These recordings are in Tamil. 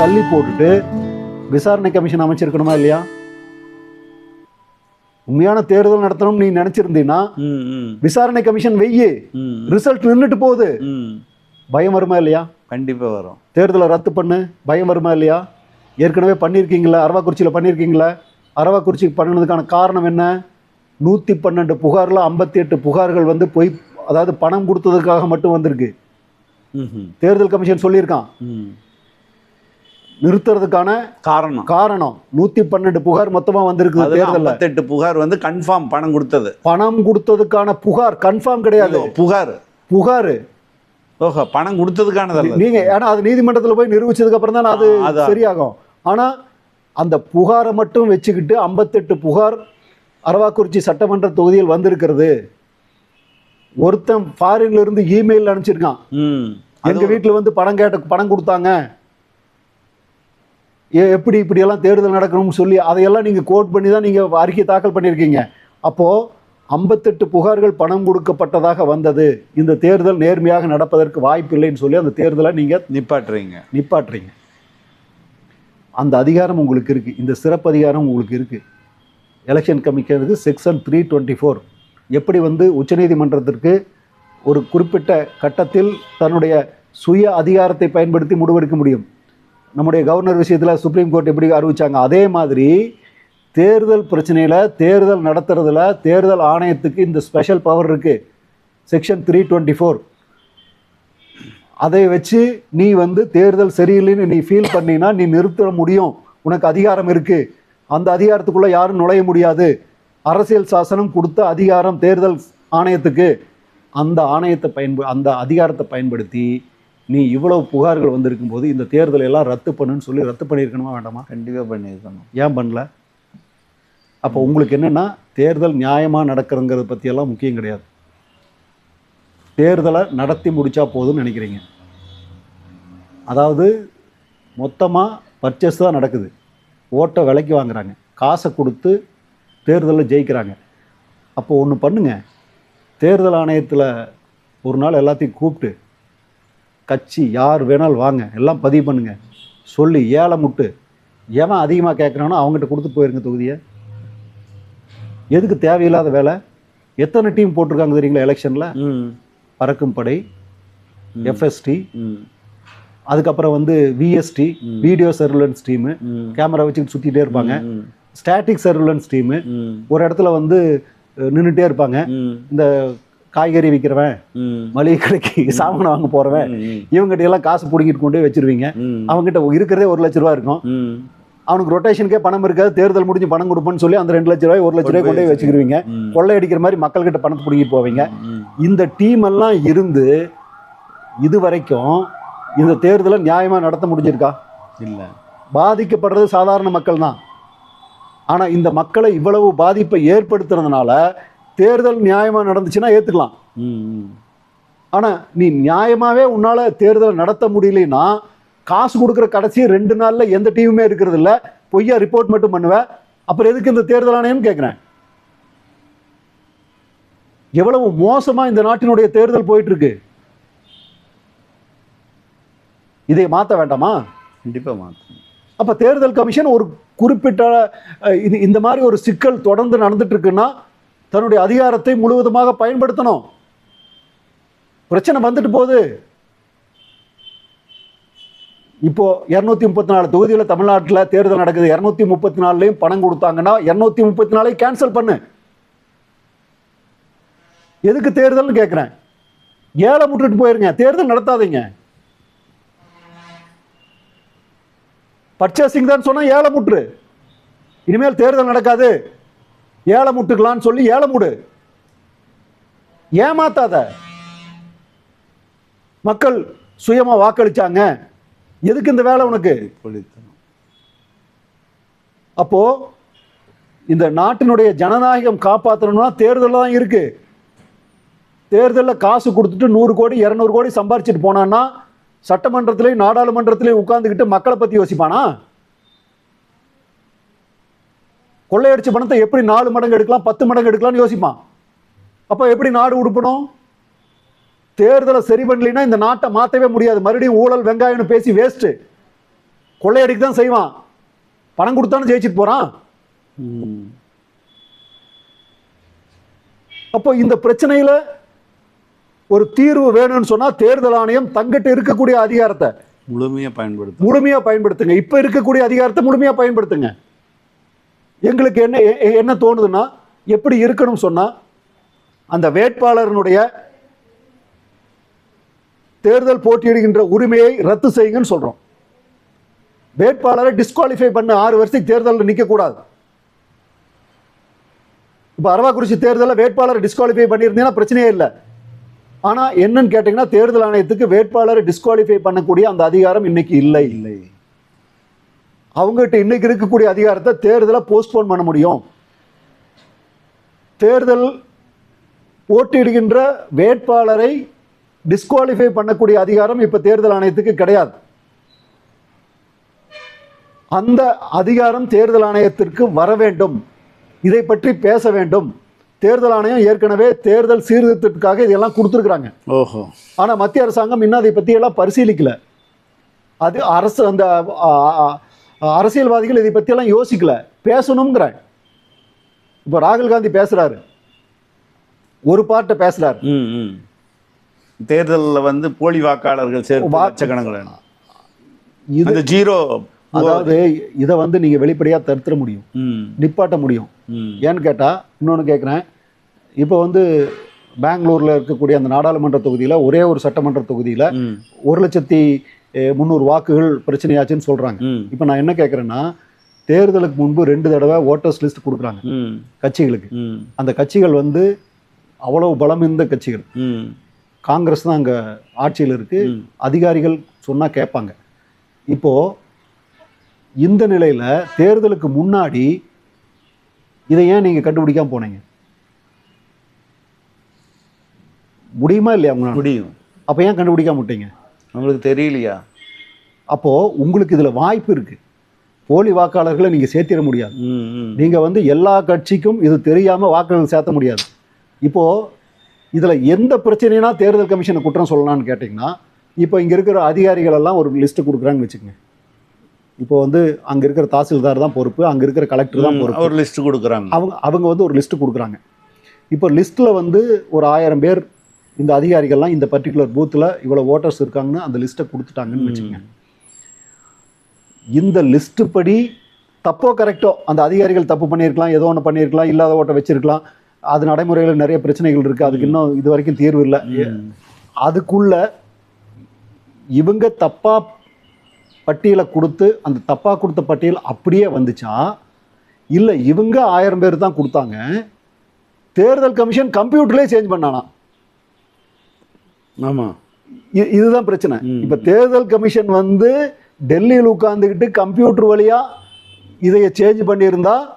தள்ளி போட்டுட்டு விசாரணை கமிஷன் அமைச்சிருக்கணுமா இல்லையா? உண்மையான தேர்தல் நடத்தணும்னு நீ ம் விசாரணை கமிஷன் வெய்யி. ரிசல்ட் நின்றுட்டு போகுது. பயம் வருமா இல்லையா? கண்டிப்பாக வரும். தேர்தலை ரத்து பண்ணு. பயம் வருமா இல்லையா? ஏற்கனவே பண்ணியிருக்கீங்களா? அரவாக்குறிச்சியில் பண்ணியிருக்கீங்களா? அரவாக்குறிச்சிக்கு பண்ணினதுக்கான காரணம் என்ன? நூற்றி பன்னெண்டு புகாரில் ஐம்பத்தி எட்டு புகார்கள் வந்து பொய் அதாவது பணம் கொடுத்ததுக்காக மட்டும் வந்திருக்கு. ம் தேர்தல் கமிஷன் சொல்லியிருக்கான். நிறுத்துறதுக்கான காரணம். காரணம். நூற்றி பன்னெண்டு புகார் மொத்தமாக வந்திருக்கு தேர்தலில். 58 புகார் வந்து கன்ஃபார்ம் பணம் கொடுத்தது. பணம் கொடுத்ததுக்கான புகார் கன்ஃபார்ம் கிடையாது. புகார். புகார். ஓஹோ பணம் கொடுத்ததுக்கானதல்ல. நீங்க ஏன்னா அது நீதிமன்றத்தில் போய் நிரூபிச்சதுக்கு அப்புறம் தான் அது. சரியாகும். ஆனா அந்த புகாரை மட்டும் வச்சுக்கிட்டு ஐம்பத்தெட்டு புகார் அரவாக்குறிச்சி சட்டமன்ற தொகுதியில் வந்திருக்கிறது. ஒருத்தன் ஃபாரின்ல இருந்து இமெயில் அனுப்பிச்சிருக்கான். ம். எங்க வீட்டுல வந்து பணம் கேட்ட பணம் கொடுத்தாங்க. எப்படி இப்படியெல்லாம் தேர்தல் நடக்கணும்னு சொல்லி அதையெல்லாம் நீங்க கோட் பண்ணி தான் நீங்க அறிக்கை தாக்கல் பண்ணியிருக்கீங்க. அப்போ ஐம்பத்தெட்டு புகார்கள் பணம் கொடுக்கப்பட்டதாக வந்தது. இந்த தேர்தல் நேர்மையாக நடப்பதற்கு வாய்ப்பில்லைன்னு சொல்லி அந்த தேர்தலை நீங்க நிப்பாட்டுறீங்க. நிப்பாட்டுறீங்க. அந்த அதிகாரம் உங்களுக்கு இருக்கு. இந்த சிறப்பு அதிகாரம் உங்களுக்கு இருக்கு. எலெக்ஷன் கமிஷனுக்கு செக்ஷன் த்ரீ டுவெண்ட்டி ஃபோர். எப்படி வந்து உச்சநீதிமன்றத்திற்கு ஒரு குறிப்பிட்ட கட்டத்தில் தன்னுடைய சுய அதிகாரத்தை பயன்படுத்தி முடிவெடுக்க முடியும்? நம்முடைய கவர்னர் விஷயத்தில் சுப்ரீம் கோர்ட் எப்படி அறிவித்தாங்க அதே மாதிரி தேர்தல் பிரச்சனையில் தேர்தல் நடத்துறதுல தேர்தல் ஆணையத்துக்கு இந்த ஸ்பெஷல் பவர் இருக்குது செக்ஷன் த்ரீ டுவெண்ட்டி ஃபோர் அதை வச்சு நீ வந்து தேர்தல் சரியில்லைன்னு நீ ஃபீல் பண்ணினா நீ நிறுத்த முடியும். உனக்கு அதிகாரம் இருக்குது அந்த அதிகாரத்துக்குள்ளே யாரும் நுழைய முடியாது. அரசியல் சாசனம் கொடுத்த அதிகாரம் தேர்தல் ஆணையத்துக்கு. அந்த ஆணையத்தை பயன்ப அந்த அதிகாரத்தை பயன்படுத்தி நீ இவ்வளவு புகார்கள் வந்திருக்கும் போது இந்த தேர்தலை எல்லாம் ரத்து பண்ணுன்னு சொல்லி ரத்து பண்ணியிருக்கணுமா வேண்டாமா? கண்டிப்பாக பண்ணியிருக்கணும். ஏன் பண்ணல? அப்போ உங்களுக்கு என்னன்னா தேர்தல் நியாயமாக நடக்கிறங்கிறத பற்றியெல்லாம் முக்கியம் கிடையாது. தேர்தலை நடத்தி முடிச்சா போதும்னு நினைக்கிறீங்க. அதாவது மொத்தமாக பர்ச்சேஸ் தான் நடக்குது. ஓட்டை விலைக்கு வாங்குறாங்க. காசை கொடுத்து தேர்தலில் ஜெயிக்கிறாங்க. அப்போ ஒன்று பண்ணுங்க. தேர்தல் ஆணையத்தில் ஒரு நாள் எல்லாத்தையும் கூப்பிட்டு கட்சி யார் வேணாலும் வாங்க எல்லாம் பதிவு பண்ணுங்க. சொல்லி ஏழை முட்டு. எவன் அதிகமாக கேட்குறானோ அவங்ககிட்ட கொடுத்து போயிருங்க தொகுதியை. எதுக்கு தேவையில்லாத வேலை? எத்தனை டீம் போட்டிருக்காங்க தெரியுங்களா எலெக்ஷனில் பறக்கும் படை எஃப்எஸ்டி அதுக்கப்புறம் வந்து VST. Video surveillance team camera வச்சுக்கிட்டு சுற்றிட்டே இருப்பாங்க. ஸ்டாட்டிக் சர்வலன்ஸ் டீமு ஒரு இடத்துல வந்து நின்றுட்டே இருப்பாங்க. இந்த காய்கறி விற்கிறவன் மளிகை கடைக்கு சாமான் வாங்க போகிறவன் ம் இவங்ககிட்ட எல்லாம் காசு பிடிங்கிட்டு கொண்டு வச்சிருவீங்க. அவங்ககிட்ட இருக்கிறதே ஒரு லட்ச ரூபா இருக்கும். அவனுக்கு ரொட்டேஷனுக்கே பணம் இருக்காது தேர்தல் முடிஞ்சு பணம் கொடுப்போன்னு சொல்லி அந்த ரெண்டு லட்ச ரூபாய் ஒரு லட்ச ரூபாய் கொண்டு போய் வச்சுக்கிருவீங்க கொள்ளையடிக்கிற மாதிரி மக்கள்கிட்ட பணத்தை பிடிங்கிட்டு போவீங்க. இந்த டீம் எல்லாம் இருந்து இது வரைக்கும் இந்த தேர்தலை நியாயமாக நடத்த முடிஞ்சிருக்கா? இல்லை. பாதிக்கப்படுறது சாதாரண மக்கள் தான் ஆனால் இந்த மக்களை இவ்வளவு பாதிப்பை ஏற்படுத்துறதுனால தேர்தல் நியாயமாக நடந்துச்சுன்னா ஏற்றுக்கலாம் ஆனால் நீ நியாயமாகவே உன்னால் தேர்தலை நடத்த முடியலன்னா காசு கொடுக்குற கடைசி ரெண்டு நாளில் எந்த டீமுமே இருக்கிறது இல்ல. பொய்யா ரிப்போர்ட் மட்டும் பண்ணுவேன் அப்புறம் எதுக்கு இந்த தேர்தல் ஆணையம்னு கேட்குறேன் எவ்வளவு மோசமாக இந்த நாட்டினுடைய தேர்தல் போயிட்டு இருக்கு இதை மாற்ற வேண்டாமா? கண்டிப்பாக மாற்றணும் அப்போ தேர்தல் கமிஷன் ஒரு குறிப்பிட்ட இது இந்த மாதிரி ஒரு சிக்கல் தொடர்ந்து நடந்துட்டு இருக்குன்னா தன்னுடைய அதிகாரத்தை முழுவதுமாக பயன்படுத்தணும். பிரச்சனை வந்துட்டு போகுது. இப்போ இரநூத்தி முப்பத்தி நாலு தொகுதியில் தமிழ்நாட்டில் தேர்தல் நடக்குது. இரநூத்தி முப்பத்தி நாலுலையும் பணம் கொடுத்தாங்கன்னா இரநூத்தி முப்பத்தி நாலே கேன்சல் பண்ணு. எதுக்கு தேர்தல்னு கேட்குறேன் ஏழை விட்டுட்டு போயிருங்க. தேர்தல் நடத்தாதீங்க. பர்ச்சேசிங் தான் சொன்னால் ஏழை முற்று இனிமேல் தேர்தல் நடக்காது. ஏழை முட்டுக்கலான்னு சொல்லி ஏழை முடு ஏமாத்தாத. மக்கள் சுயமா வாக்களிச்சாங்க. எதுக்கு இந்த வேலை உனக்கு? அப்போ இந்த நாட்டினுடைய ஜனநாயகம் காப்பாற்றணும்னா தேர்தல் தான் இருக்கு. தேர்தலில் காசு கொடுத்துட்டு நூறு கோடி இரநூறு கோடி சம்பாரிச்சிட்டு போனான்னா சட்டமன்றத்திலையும் நாடாளுமன்றத்திலையும் உட்கார்ந்துக்கிட்டு மக்களை பற்றி யோசிப்பானா? கொள்ளையடிச்ச பணத்தை எப்படி நாலு மடங்கு எடுக்கலாம் பத்து மடங்கு எடுக்கலாம்னு யோசிப்பான். அப்போ எப்படி நாடு உடுப்பணும்? தேர்தலை சரி பண்ணலைன்னா இந்த நாட்டை மாற்றவே முடியாது. மறுபடியும் ஊழல் வெங்காயம்னு பேசி வேஸ்ட்டு கொள்ளையடிக்க தான் செய்வான். பணம் கொடுத்தானு ஜெயிச்சுட்டு போறான். ம் அப்போ இந்த பிரச்சனையில ஒரு தீர்வு வேணும்னு சொன்னா தேர்தல் ஆணையம் தங்கிட்ட இருக்கக்கூடிய அதிகாரத்தை முழுமையாக பயன்படுத்தும் முழுமையா பயன்படுத்துங்க. இப்ப இருக்கக்கூடிய அதிகாரத்தை முழுமையா பயன்படுத்துங்க. எங்களுக்கு என்ன என்ன தோணுதுன்னா எப்படி இருக்கணும் சொன்னால் அந்த வேட்பாளரனுடைய தேர்தல் போட்டியிடுகின்ற உரிமையை ரத்து செய்யுங்கன்னு சொல்கிறோம் வேட்பாளரை டிஸ்குவாலிஃபை பண்ண ஆறு வருஷத்துக்கு தேர்தலில் நிற்கக்கூடாது இப்போ அரவாக்குறிச்சி தேர்தலில் வேட்பாளரை டிஸ்குவாலிஃபை பண்ணியிருந்தீங்கன்னா பிரச்சனையே இல்லை. ஆனால் என்னன்னு கேட்டிங்கன்னா தேர்தல் ஆணையத்துக்கு வேட்பாளரை டிஸ்குவாலிஃபை பண்ணக்கூடிய அந்த அதிகாரம் இன்னைக்கு இல்லை. இல்லை. அவங்ககிட்ட இன்னைக்கு இருக்கக்கூடிய அதிகாரத்தை தேர்தலை போஸ்ட்போன் பண்ண முடியும். தேர்தல் போட்டியிடுகின்ற வேட்பாளரை டிஸ்குவாலிஃபை பண்ணக்கூடிய அதிகாரம் இப்ப தேர்தல் ஆணையத்துக்கு கிடையாது. அந்த அதிகாரம் தேர்தல் ஆணையத்திற்கு வர வேண்டும். இதை பற்றி பேச வேண்டும். தேர்தல் ஆணையம் ஏற்கனவே தேர்தல் சீர்திருத்தத்துக்காக இதெல்லாம் கொடுத்துருக்குறாங்க. ஓஹோ. ஆனா மத்திய அரசாங்கம் இன்னும் அதை பத்தி எல்லாம் பரிசீலிக்கல. அது அரசு அந்த அரசியல்வாதிகள் இதை பத்தி எல்லாம் யோசிக்கல. பேசணுங்கிறாங்க இப்போ ராகுல் காந்தி பேசுறாரு. ஒரு பாட்டை ம் தேர்தலில் வந்து போலி வாக்காளர்கள் லட்சக்கணக்கில் இது ஜீரோ அதாவது இதை வந்து நீங்க வெளிப்படையா தடுத்துட முடியும். நிப்பாட்ட முடியும். ஏன்னு கேட்டா இன்னொன்னு கேட்குறேன் இப்போ வந்து பெங்களூர்ல இருக்கக்கூடிய அந்த நாடாளுமன்ற தொகுதியில ஒரே ஒரு சட்டமன்ற தொகுதியில ஒரு லட்சத்தி முந்நூறு வாக்குகள் பிரச்சனையாச்சுன்னு சொல்றாங்க. இப்போ நான் என்ன கேட்குறேன்னா தேர்தலுக்கு முன்பு ரெண்டு தடவை ஓட்டர்ஸ் லிஸ்ட் கொடுக்குறாங்க. கட்சிகளுக்கு. அந்த கட்சிகள் வந்து அவ்வளவு பலம் இருந்த கட்சிகள். காங்கிரஸ் தான் அங்கே ஆட்சியில் இருக்கு. அதிகாரிகள் சொன்னால் கேட்பாங்க. இப்போ இந்த நிலையில் தேர்தலுக்கு முன்னாடி இதை ஏன் நீங்கள் கண்டுபிடிக்காம போனீங்க? முடியுமா இல்லையா முடியும். அப்போ ஏன் கண்டுபிடிக்காம விட்டீங்க? உங்களுக்கு தெரியலையா? அப்போது உங்களுக்கு இதில் வாய்ப்பு இருக்குது போலி வாக்காளர்களை நீங்கள் சேர்த்திட முடியாது. நீங்கள் வந்து எல்லா கட்சிக்கும் இது தெரியாமல் வாக்குகள் சேர்த்த முடியாது. இப்போது இதில் எந்த பிரச்சனைனா தேர்தல் கமிஷனை குற்றம் சொல்லலாம்னு கேட்டிங்கன்னா இப்போ இங்கே இருக்கிற அதிகாரிகள் எல்லாம் ஒரு லிஸ்ட்டு கொடுக்குறாங்கன்னு வச்சுக்கோங்க. இப்போ வந்து அங்கே இருக்கிற தாசில்தார் தான் பொறுப்பு அங்கே இருக்கிற கலெக்டர் தான் பொறுப்பு. ஒரு லிஸ்ட் கொடுக்குறாங்க. அவங்க அவங்க வந்து ஒரு லிஸ்ட்டு கொடுக்குறாங்க. இப்போ லிஸ்ட்டில் வந்து ஒரு ஆயிரம் பேர் இந்த அதிகாரிகள்லாம் இந்த பர்டிகுலர் பூத்தில் இவ்வளோ ஓட்டர்ஸ் இருக்காங்கன்னு அந்த லிஸ்ட்டை கொடுத்துட்டாங்கன்னு வச்சுக்கோங்க. இந்த லிஸ்ட்டு படி தப்போ கரெக்டோ அந்த அதிகாரிகள் தப்பு பண்ணியிருக்கலாம் ஏதோ ஒன்று பண்ணியிருக்கலாம் இல்லாத ஓட்டை வச்சிருக்கலாம். அது நடைமுறையில் நிறைய பிரச்சனைகள் இருக்குது அதுக்கு இன்னும் இது வரைக்கும் தீர்வு இல்லை. அதுக்குள்ள இவங்க தப்பா பட்டியலை கொடுத்து அந்த தப்பா கொடுத்த பட்டியல் அப்படியே வந்துச்சா? இல்லை இவங்க ஆயிரம் பேர் தான் கொடுத்தாங்க. தேர்தல் கமிஷன் கம்ப்யூட்டர்லேயே சேஞ்ச் பண்ணானா? ஆமாம் இதுதான் பிரச்சனை. இப்போ தேர்தல் கமிஷன் வந்து டெல்லியில் உட்காந்துக்கிட்டு கம்ப்யூட்டர் வழியா இதைய சேஞ்ச் பண்ணியிருந்தா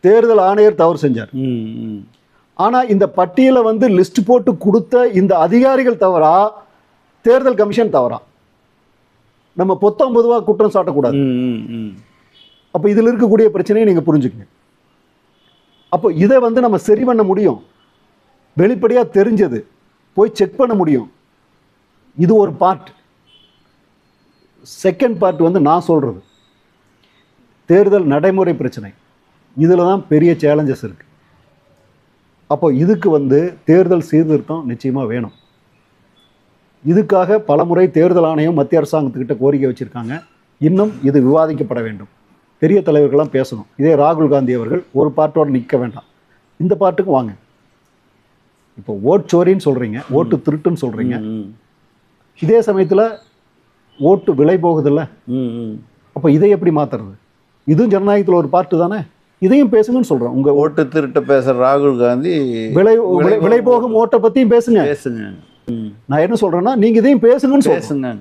தேர்தல் ஆணையர் தவறு செஞ்சார். ம் ம். ஆனா இந்த பட்டியலை வந்து லிஸ்ட் போட்டு கொடுத்த இந்த அதிகாரிகள் தவறா தேர்தல் கமிஷன் தவறா. நம்ம பொத்தாம் பொதுவாக குற்றம் சாட்டக்கூடாது. அப்போ இதில் இருக்கக்கூடிய பிரச்சனையை நீங்கள் புரிஞ்சுக்கங்க. அப்போ இதை வந்து நம்ம சரி பண்ண முடியும். வெளிப்படையாக தெரிஞ்சது. போய் செக் பண்ண முடியும். இது ஒரு பார்ட் செகண்ட் பார்ட் வந்து நான் சொல்கிறது தேர்தல் நடைமுறை பிரச்சனை. இதில் தான் பெரிய சேலஞ்சஸ் இருக்குது அப்போ இதுக்கு வந்து தேர்தல் சீர்திருத்தம் நிச்சயமாக வேணும். இதுக்காக பலமுறை தேர்தல் ஆணையம் மத்திய அரசாங்கத்துக்கிட்ட கோரிக்கை வச்சுருக்காங்க. இன்னும் இது விவாதிக்கப்பட வேண்டும். பெரிய தலைவர்கள்லாம் பேசணும். இதே ராகுல் காந்தி அவர்கள் ஒரு பார்ட்டோடு நிற்க வேண்டாம். இந்த பார்ட்டுக்கு வாங்க. இப்போ ஓட் சோரின்னு சொல்கிறீங்க ஓட்டு திருட்டுன்னு சொல்கிறீங்க இதே சமயத்தில் ஓட்டு விலை போகுதுல்ல? அப்போ இதை எப்படி மாற்றுறது இதுவும் ஜனநாயகத்தில் ஒரு பார்ட்டு தானே? இதையும் பேசுங்கன்னு சொல்கிறேன் உங்கள் ஓட்டு திருட்டு பேசுற ராகுல் காந்தி விலை விலை- போகும் ஓட்டை பற்றியும் பேசுங்க. பேசுங்க. நான் என்ன சொல்கிறேன்னா நீங்கள் இதையும் பேசுங்கன்னு பேசுங்க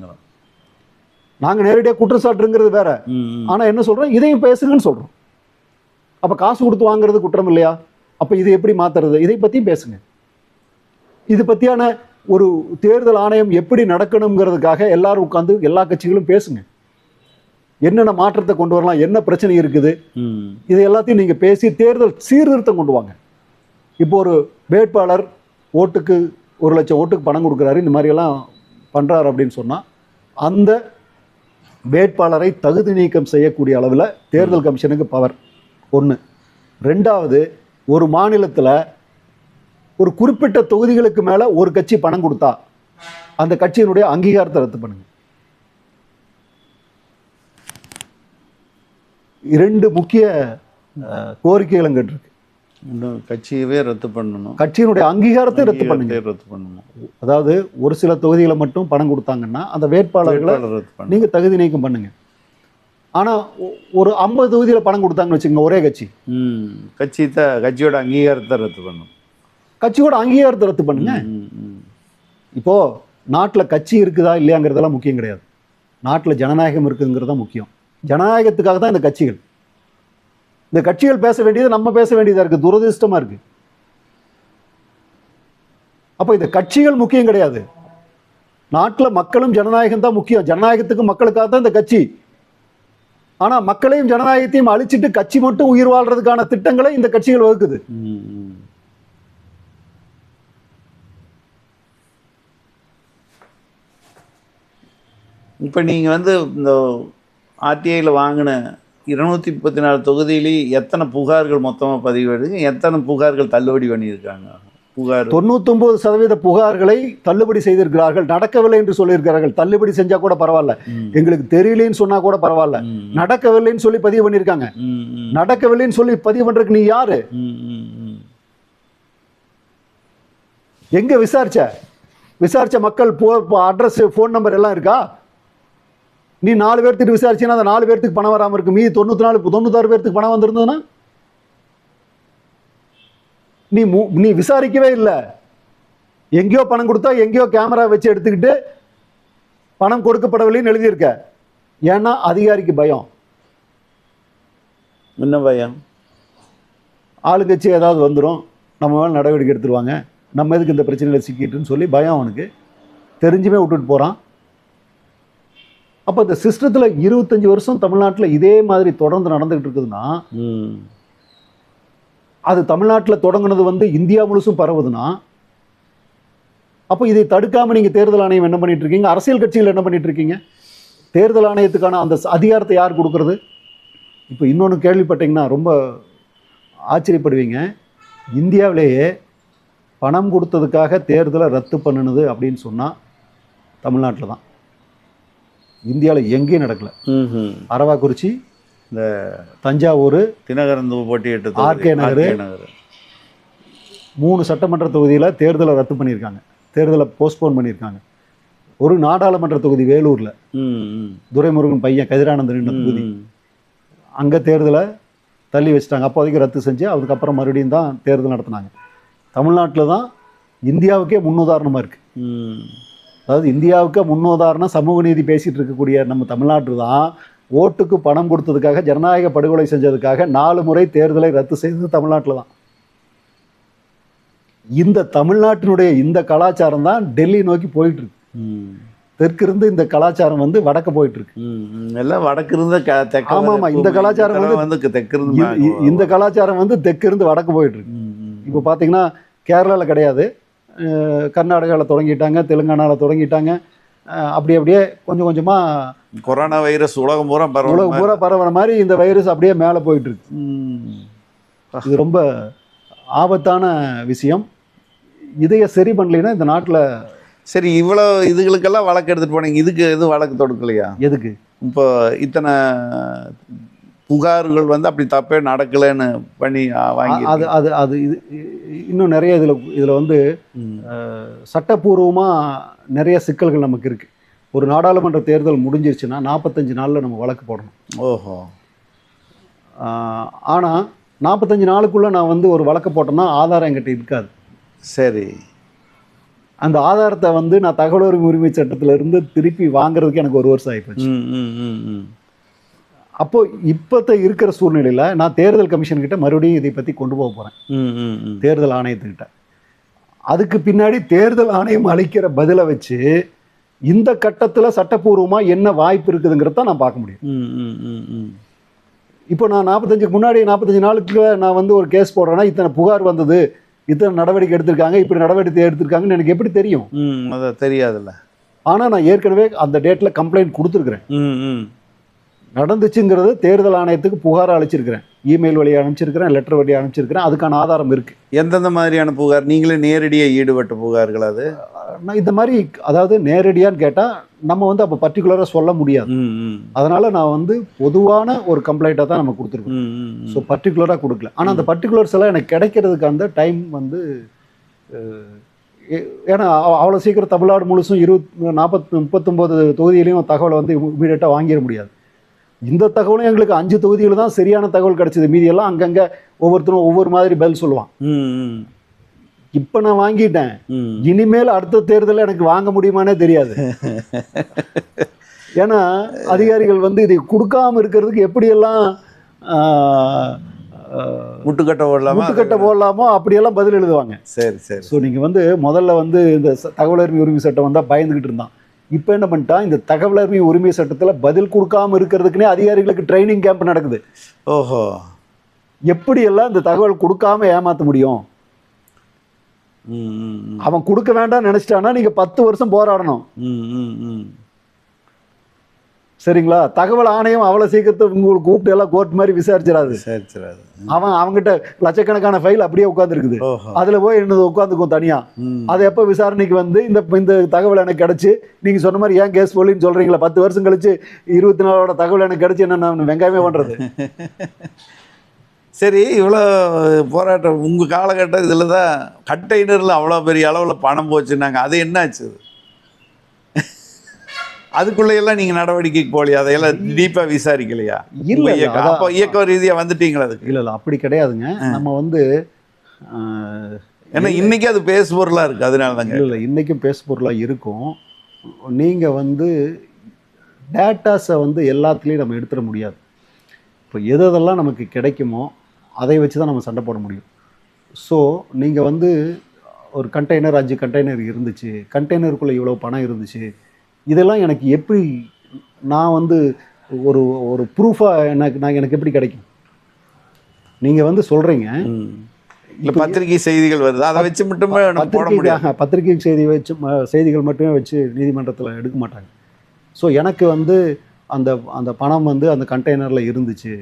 நாங்கள் நேரடியாக குற்றச்சாட்டுங்கிறது வேற. ஆனால் என்ன சொல்கிறோம் இதையும் பேசுங்கன்னு சொல்கிறோம் அப்போ காசு கொடுத்து வாங்குறது குற்றம் இல்லையா? அப்போ இது எப்படி மாற்றுறது இதை பற்றியும் பேசுங்க. இது பற்றியான ஒரு தேர்தல் ஆணையம் எப்படி நடக்கணுங்கிறதுக்காக எல்லாரும் உட்காந்து எல்லா கட்சிகளும் பேசுங்க. என்னென்ன மாற்றத்தை கொண்டு வரலாம் என்ன பிரச்சனை இருக்குது இது எல்லாத்தையும் நீங்கள் பேசி தேர்தல் சீர்திருத்தம் கொண்டு வாங்க. இப்போ ஒரு வேட்பாளர் ஓட்டுக்கு ஒரு லட்சம் ஓட்டுக்கு பணம் கொடுக்குறாரு இந்த மாதிரியெல்லாம் பண்ணுறாரு அப்படின்னு சொன்னால் அந்த வேட்பாளரை தகுதி நீக்கம் செய்யக்கூடிய அளவில் தேர்தல் கமிஷனுக்கு பவர். ஒன்று ரெண்டாவது ஒரு மாநிலத்தில் ஒரு குறிப்பிட்ட தொகுதிகளுக்கு மேலே ஒரு கட்சி பணம் கொடுத்தா அந்த கட்சியினுடைய அங்கீகாரத்தை ரத்து பண்ணுங்க. இரண்டு முக்கிய அஹ், கோரிக்கைகள் அங்கே இருக்கு. கட்சியவே ரத்து பண்ணணும். கட்சியினுடைய அங்கீகாரத்தை ரத்து பண்ணுங்க. ரத்து பண்ணணும். அதாவது ஒரு சில தொகுதிகளை மட்டும் பணம் கொடுத்தாங்கன்னா அந்த வேட்பாளர்களை நீங்கள் தகுதி நீக்கம் பண்ணுங்க. ஆனால் ஒரு ஐம்பது தொகுதியில் பணம் கொடுத்தாங்கன்னு வச்சுக்கோங்க ஒரே கட்சி. கட்சி த கட்சியோட அங்கீகாரத்தை ரத்து பண்ணணும். கட்சியோட அங்கீகாரத்தை ரத்து பண்ணுங்க. இப்போ நாட்டில் கட்சி இருக்குதா இல்லையாங்கிறதெல்லாம் முக்கியம் கிடையாது. நாட்டில் ஜனநாயகம் இருக்குங்கிறது தான் முக்கியம். ஜனநாயகத்துக்காக தான் இந்த கட்சிகள். இந்த கட்சிகள் பேச வேண்டியது நம்ம பேச வேண்டியதாக இருக்குது துரதிர்ஷ்டமாக இருக்குது அப்போ இந்த கட்சிகள் முக்கியம் கிடையாது. நாட்டில் மக்களும் ஜனநாயகம் தான் முக்கியம். ஜனநாயகத்துக்கு மக்களுக்காக தான் இந்த கட்சி. ஆனால் மக்களையும் ஜனநாயகத்தையும் அழிச்சிட்டு கட்சி மட்டும் உயிர் வாழ்றதுக்கான திட்டங்களை இந்த கட்சிகள் வகுக்குது. இப்போ நீங்கள் வந்து இந்த ஆர்டிஐயில் வாங்கின இருநூத்தி முப்பத்தி நாலு தொகுதியிலேயே எத்தனை புகார்கள் மொத்தமாக பதிவு எடுங்க எத்தனை புகார்கள் தள்ளுபடி பண்ணியிருக்காங்க? புகார். தொண்ணூத்தொன்பது சதவீத புகார்களை தள்ளுபடி செய்திருக்கிறார்கள். நடக்கவில்லை என்று சொல்லியிருக்கிறார்கள். தள்ளுபடி செஞ்சா கூட பரவாயில்ல. எங்களுக்கு தெரியலேன்னு சொன்னா கூட பரவாயில்ல. நடக்கவில்லைன்னு சொல்லி பதிவு பண்ணியிருக்காங்க. நடக்கவில்லைன்னு சொல்லி பதிவு பண்றதுக்கு நீ யாரு. எங்க விசாரிச்ச? விசாரிச்ச மக்கள் போ அட்ரஸ் ஃபோன் நம்பர் எல்லாம் இருக்கா? நீ நாலு பேர்த்துக்கு விசாரிச்சீங்கன்னா அந்த நாலு பேர்த்துக்கு பணம் வராம இருக்கு மீதி தொண்ணூத்தி நாலு தொண்ணூத்தாறு பேர்த்துக்கு பணம் வந்திருந்ததுன்னா? நீ மு- நீ விசாரிக்கவே இல்லை. எங்கேயோ பணம் கொடுத்தா எங்கேயோ கேமரா வச்சு எடுத்துக்கிட்டு பணம் கொடுக்கப்படவில்லைன்னு எழுதியிருக்க. ஏன்னா அதிகாரிக்கு பயம். என்ன பயம்? ஆளுங்கட்சி ஏதாவது வந்துடும் நம்ம மேலே நடவடிக்கை எடுத்துருவாங்க. நம்ம எதுக்கு இந்த பிரச்சனையில் சிக்கிட்டுன்னு சொல்லி பயம் அவனுக்கு. தெரிஞ்சுமே விட்டுட்டு போகிறான் அப்போ இந்த சிஸ்டத்தில் இருபத்தஞ்சி வருஷம் தமிழ்நாட்டில் இதே மாதிரி தொடர்ந்து நடந்துகிட்டு இருக்குதுன்னா அது தமிழ்நாட்டில் தொடங்குனது வந்து இந்தியா முழுசும் பரவுதுன்னா அப்போ இதை தடுக்காமல் நீங்கள் தேர்தல் ஆணையம் என்ன பண்ணிட்டு இருக்கீங்க? அரசியல் கட்சிகள் என்ன பண்ணிட்டு இருக்கீங்க? தேர்தல் ஆணையத்துக்கான அந்த அதிகாரத்தை யார் கொடுக்கறது? இப்போ இன்னொன்று கேள்விப்பட்டீங்கன்னா ரொம்ப ஆச்சரியப்படுவீங்க. இந்தியாவிலேயே பணம் கொடுத்ததுக்காக தேர்தலை ரத்து பண்ணுனது அப்படின்னு சொன்னால் தமிழ்நாட்டில் தான். இந்தியாவில் எங்கேயும் நடக்கல. அரவாக்குறிச்சி இந்த தஞ்சாவூர் தினகரன் போட்டியிட்ட. ஆர்கே நகரு. மூணு சட்டமன்ற தொகுதியில் தேர்தலை ரத்து பண்ணியிருக்காங்க. தேர்தலை போஸ்ட்போன் பண்ணியிருக்காங்க. ஒரு நாடாளுமன்ற தொகுதி வேலூரில் துரைமுருகன் பையன் கதிரானந்தன் தொகுதி. அங்கே தேர்தலை தள்ளி வச்சுட்டாங்க. அப்போதைக்கு ரத்து செஞ்சு அதுக்கப்புறம் மறுபடியும் தான் தேர்தல் நடத்துனாங்க. தமிழ்நாட்டில் தான் இந்தியாவுக்கே முன்னுதாரணமாக இருக்குது அதாவது இந்தியாவுக்கு முன்னுதாரணம் சமூக நீதி பேசிகிட்டு இருக்கக்கூடிய நம்ம தமிழ்நாட்டில் தான் ஓட்டுக்கு பணம் கொடுத்ததுக்காக ஜனநாயக படுகொலை செஞ்சதுக்காக நாலு முறை தேர்தலை ரத்து செய்தது தமிழ்நாட்டில் தான் இந்த தமிழ்நாட்டினுடைய இந்த கலாச்சாரம் தான் டெல்லி நோக்கி போயிட்டு இருக்கு தெற்கிருந்து இந்த கலாச்சாரம் வந்து வடக்க போயிட்டு இருக்கு. எல்லாம் வடக்கு இருந்த க தெக்க ஆமா, ஆமா. இந்த கலாச்சாரம் வந்து- வந்து தெற்கு இருந்து இ- இ- இந்த கலாச்சாரம் வந்து தெற்கிருந்து வடக்கு போயிட்டு இருக்கு. இப்போ பார்த்தீங்கன்னா கேரளாவில் கிடையாது கர்நாடகாவில் தொடங்கிட்டாங்க தெலுங்கானாவில் தொடங்கிட்டாங்க. அப்படி அப்படியே கொஞ்சம் கொஞ்சமாக கொரோனா வைரஸ் உலகம் பூரா பரவ உலகம் பூரா பரவுற மாதிரி இந்த வைரஸ் அப்படியே மேலே போயிட்டு இருக்கு. இது ரொம்ப ஆபத்தான விஷயம். இதைய சரி பண்ணலைன்னா இந்த நாட்டில் சரி இவ்வளோ இதுகளுக்கெல்லாம் வழக்கு எடுத்துட்டு போனீங்க. இதுக்கு எதுவும் வழக்கு தொடுக்கலையா? எதுக்கு? இப்போ இத்தனை புகார்கள் வந்து அப்படி தப்பே நடக்கலைன்னு பண்ணி வாங்கி அது அது அது இது இன்னும் நிறைய இதில் இதில் வந்து. சட்டப்பூர்வமாக நிறைய சிக்கல்கள் நமக்கு இருக்குது ஒரு நாடாளுமன்ற தேர்தல் முடிஞ்சிருச்சுன்னா நாற்பத்தஞ்சு நாளில் நம்ம வழக்கு போடணும். ஓஹோ. ஆனால் நாற்பத்தஞ்சு நாளுக்குள்ளே நான் வந்து ஒரு வழக்கு போட்டேன்னா ஆதாரம் என்கிட்ட இருக்காது. சரி. அந்த ஆதாரத்தை வந்து நான் தகவல் உரிமை உரிமை சட்டத்துல இருந்து திருப்பி வாங்குறதுக்கு எனக்கு ஒரு வருஷம் ஆகிப்போச்சு. அப்போ இப்போத்த இருக்கிற சூழ்நிலையில் நான் தேர்தல் கமிஷன் கிட்ட மறுபடியும் இதை பற்றி கொண்டு போக போகிறேன் தேர்தல் ஆணையத்துக்கிட்ட. அதுக்கு பின்னாடி தேர்தல் ஆணையம் அளிக்கிற பதிலை வச்சு இந்த கட்டத்தில் சட்டப்பூர்வமாக என்ன வாய்ப்பு இருக்குதுங்கிறத நான் பார்க்க முடியும். இப்போ நான் நாற்பத்தஞ்சுக்கு முன்னாடி நாற்பத்தஞ்சு நாளுக்கு நான் வந்து ஒரு கேஸ் போடுறேன்னா இத்தனை புகார் வந்தது இத்தனை நடவடிக்கை எடுத்திருக்காங்க இப்படி நடவடிக்கை எடுத்திருக்காங்கன்னு எனக்கு எப்படி தெரியும்? அது தெரியாதுல்ல. ஆனால் நான் ஏற்கனவே அந்த டேட்டில் கம்ப்ளைண்ட் கொடுத்துருக்குறேன். நடந்துச்சுங்கிறது தேர்தல் ஆணையத்துக்கு புகார் அளிச்சிருக்கிறேன். இமெயில் வழியாக அனுப்பிச்சிருக்கிறேன் லெட்டர் வழியாக அனுப்பிச்சிருக்கிறேன் அதுக்கான ஆதாரம் இருக்குது எந்தெந்த மாதிரியான புகார்? நீங்களே நேரடியாக ஈடுபட்ட புகார்கள் அது? நான் இந்த மாதிரி அதாவது நேரடியான்னு கேட்டால் நம்ம வந்து அப்போ பர்டிகுலராக சொல்ல முடியாது. அதனால் நான் வந்து பொதுவான ஒரு கம்ப்ளைண்ட்டாக தான் நம்ம கொடுத்துருக்கோம். ஸோ பர்டிகுலராக கொடுக்கல. ஆனால் அந்த பர்டிகுலர்ஸ் எல்லாம் எனக்கு கிடைக்கிறதுக்கு அந்த டைம் வந்து ஏன்னா அவ- அவ்வளோ சீக்கிரம் தமிழ்நாடு முழுசும் இருபத் நாற்பத்தி முப்பத்தொம்போது தொகுதியிலையும் தகவலை வந்து இமீடியட்டாக வாங்கிட முடியாது. இந்த தகவலும் எங்களுக்கு அஞ்சு தொகுதியில் தான் சரியான தகவல் கிடைச்சது. மீதியெல்லாம் அங்கங்கே ஒவ்வொருத்தரும் ஒவ்வொரு மாதிரி பதில் சொல்லுவான். இப்போ நான் வாங்கிட்டேன். இனிமேல் அடுத்த தேர்தலில் எனக்கு வாங்க முடியுமானே தெரியாது. ஏன்னா அதிகாரிகள் வந்து இதை கொடுக்காம இருக்கிறதுக்கு எப்படியெல்லாம் முட்டுக்கட்டை போடலாமா? முட்டுக்கட்டை போடலாமோ அப்படியெல்லாம் பதில் எழுதுவாங்க. சரி சரி. ஸோ நீங்கள் வந்து முதல்ல வந்து இந்த தகவல் அறிவு உரிமை சட்டம் வந்தால் பயந்துக்கிட்டு இருந்தான். இப்போ என்ன பண்ணிட்டான் இந்த தகவல் அறிவு உரிமை சட்டத்தில் பதில் கொடுக்காம இருக்கிறதுக்குனே அதிகாரிகளுக்கு ட்ரைனிங் கேம்ப் நடக்குது ஓஹோ எப்படியெல்லாம் இந்த தகவல் கொடுக்காம ஏமாற்ற முடியும். அவன் கொடுக்க வேண்டாம்னு நினச்சிட்டானா நீங்கள் பத்து வருஷம் போராடணும் ம், ம், ம். சரிங்களா? தகவல் ஆணையம் அவ்வளோ சீக்கிரத்தை உங்களுக்கு கூப்பிட்டு எல்லாம் கோர்ட் மாதிரி விசாரிச்சிடாது. சரி சரி அது அவன் அவங்ககிட்ட லட்சக்கணக்கான ஃபைல் அப்படியே உட்காந்துருக்குது அதில் போய் என்னது உட்காந்துக்கும் தனியா? ம். அது எப்போ விசாரணைக்கு வந்து இந்த இந்த தகவல் எனக்கு கிடைச்சு நீங்கள் சொன்ன மாதிரி ஏன் கேஸ் போலின்னு சொல்கிறீங்களா பத்து வருஷம் கழிச்சு இருபத்தி நாலோட தகவல் எனக்கு கிடைச்சு என்ன நான் வெங்காயமே பண்ணுறது சரி இவ்வளோ போராட்டம் உங்கள் காலகட்டம் இதில் தான் கண்டெய்னரில் அவ்வளோ பெரிய அளவில் பணம் போச்சுன்னாங்க. அது என்னாச்சு? அது? அதுக்குள்ள எல்லாம் நீங்கள் நடவடிக்கைக்கு போகலையா? அதையெல்லாம் டீப்பாக விசாரிக்கலையா? இல்ல. அப்போ இயக்க ரீதியாக வந்துட்டீங்களா அதுக்கு? இல்லை இல்லை அப்படி கிடையாதுங்க. நம்ம வந்து ஏன்னா இன்னைக்கு அது பேசு பொருளாக இருக்குது அதனால தாங்க இல்லை இல்லை இன்றைக்கும் பேசு பொருளாக இருக்கும். நீங்கள் வந்து டேட்டாஸை வந்து எல்லாத்துலேயும் நம்ம எடுத்துட முடியாது. இப்போ எது எதெல்லாம் நமக்கு கிடைக்குமோ அதை வச்சு தான் நம்ம சண்டை போட முடியும். ஸோ நீங்கள் வந்து ஒரு கண்டெய்னர் அஞ்சு கண்டெய்னர் இருந்துச்சு. கண்டெய்னருக்குள்ளே இவ்வளோ பணம் இருந்துச்சு. இதெல்லாம் எனக்கு எப்படி நான் வந்து ஒரு ஒரு ப்ரூஃபாக எனக்கு நான் எனக்கு எப்படி கிடைக்கும்? நீங்கள் வந்து சொல்கிறீங்க. இல்ல பத்திரிகை செய்திகள் வருது? அதை வச்சு மட்டுமே போட முடியாது. பத்திரிகை செய்தி வச்சு செய்திகள் மட்டுமே வச்சு நீதிமன்றத்தில் எடுக்க மாட்டாங்க. ஸோ எனக்கு வந்து அந்த அந்த பணம் வந்து அந்த கண்டெய்னரில் இருந்துச்சு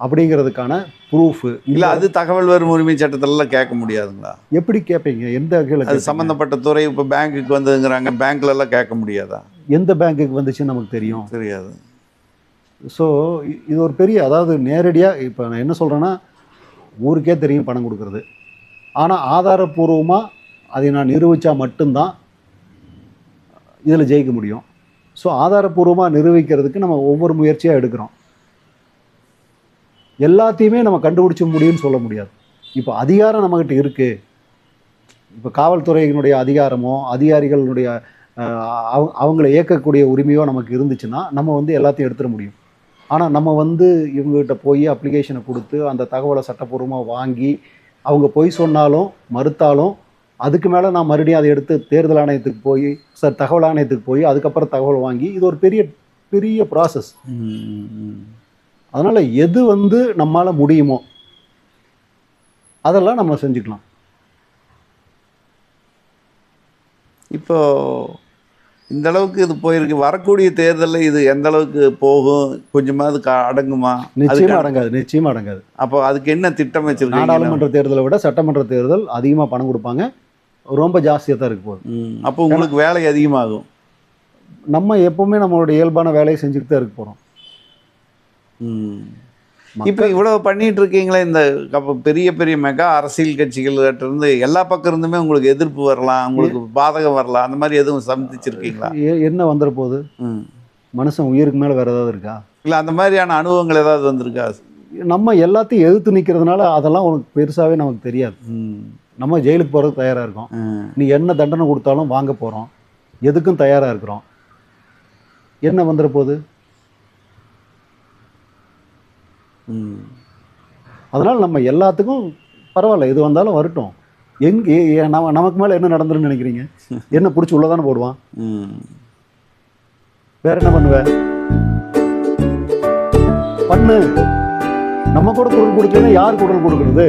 அப்படிங்கிறதுக்கான ப்ரூஃபு இல்ல அது தகவல் வரும் உரிமை சட்டத்திலலாம் கேட்க முடியாதுங்களா? எப்படி கேட்பீங்க எந்த வகையில் அது கேட்பீங்க? சம்பந்தப்பட்ட துறை இப்போ பேங்க்குக்கு வந்துங்கிறாங்க பேங்க்ல எல்லாம் கேட்க முடியாதா? எந்த பேங்க்குக்கு வந்துச்சுன்னு நமக்கு தெரியும். தெரியாது. ஸோ இது ஒரு பெரிய அதாவது நேரடியாக இப்போ நான் என்ன சொல்கிறேன்னா ஊருக்கே தெரியும் பணம் கொடுக்குறது. ஆனால் ஆதாரப்பூர்வமாக அதை நான் நிரூபித்தா மட்டும்தான் இதில் ஜெயிக்க முடியும். ஸோ ஆதாரப்பூர்வமாக நிரூபிக்கிறதுக்கு நம்ம ஒவ்வொரு முயற்சியாக எடுக்கிறோம். எல்லாத்தையுமே நம்ம கண்டுபிடிச்ச முடியும்னு சொல்ல முடியாது. இப்போ அதிகாரம் நம்மக்கிட்ட இருக்குது இப்போ காவல்துறையினுடைய அதிகாரமோ அதிகாரிகளுடைய அவங்க அவங்கள இயக்கக்கூடிய உரிமையோ நமக்கு இருந்துச்சுன்னா நம்ம வந்து எல்லாத்தையும் எடுத்துட முடியும். ஆனால் நம்ம வந்து இவங்ககிட்ட போய் அப்ளிகேஷனை கொடுத்து அந்த தகவலை சட்டப்பூர்வமாக வாங்கி அவங்க பொய் சொன்னாலும் மறுத்தாலும் அதுக்கு மேலே நான் மறுபடியும் அதை எடுத்து தேர்தல் ஆணையத்துக்கு போய் சார் தகவல் ஆணையத்துக்கு போய் அதுக்கப்புறம் தகவல் வாங்கி இது ஒரு பெரிய பெரிய ப்ராசஸ் அதனால் எது வந்து நம்மால் முடியுமோ அதெல்லாம் நம்ம செஞ்சுக்கலாம். இப்போ இந்த அளவுக்கு இது போயிருக்கு. வரக்கூடிய தேர்தலில் இது எந்த அளவுக்கு போகும்? கொஞ்சமாவது க- அடங்குமா? நிச்சயமா அதுக்கு- அடங்காது நிச்சயமா அடங்காது. அப்போ அதுக்கு என்ன திட்டம் வச்சிருக்கீங்க? நாடாளுமன்ற தேர்தலை விட சட்டமன்ற தேர்தல் அதிகமாக பணம் கொடுப்பாங்க. ரொம்ப ஜாஸ்தியாக தான் இருக்கு போகுது. அப்போ உங்களுக்கு வேலை அதிகமாகும். நம்ம எப்பவுமே நம்மளுடைய இயல்பான வேலையை செஞ்சுட்டு தான் இருக்க போகிறோம். இப்போ இவ்வளவு பண்ணிட்டு இருக்கீங்களே இந்த பெரிய பெரிய மெகா அரசியல் கட்சிகள்கிட்ட இருந்து எல்லா பக்கம் இருந்துமே உங்களுக்கு எதிர்ப்பு வரலாம் உங்களுக்கு பாதகம் வரலாம் அந்த மாதிரி எதுவும் சந்திச்சிருக்கீங்களா? என்ன வந்துட போகுது. மனுஷன் உயிருக்கு மேலே வேற ஏதாவது இருக்கா? இல்ல அந்த மாதிரியான அனுபவங்கள் ஏதாவது வந்திருக்கா? நம்ம எல்லாத்தையும் எதிர்த்து நிற்கிறதுனால அதெல்லாம் உனக்கு பெருசாகவே நமக்கு தெரியாது. நம்ம ஜெயிலுக்கு போகிறதுக்கு தயாராக இருக்கோம். நீ என்ன தண்டனை கொடுத்தாலும் வாங்க போகிறோம் எதுக்கும் தயாராக இருக்கிறோம். என்ன வந்துட போகுது ம். அதனால் நம்ம எல்லாத்துக்கும் பரவாயில்ல எது வந்தாலும் வரட்டும். எங்கே நம்ம நமக்கு மேலே என்ன நடந்துருன்னு நினைக்கிறீங்க? என்ன பிடிச்சி உள்ளதானே போடுவான்? ம். வேற என்ன பண்ணுவ? பண்ணு. நம்ம கூட குரல் கொடுக்கலன்னா யார் குரல் கொடுக்கறது?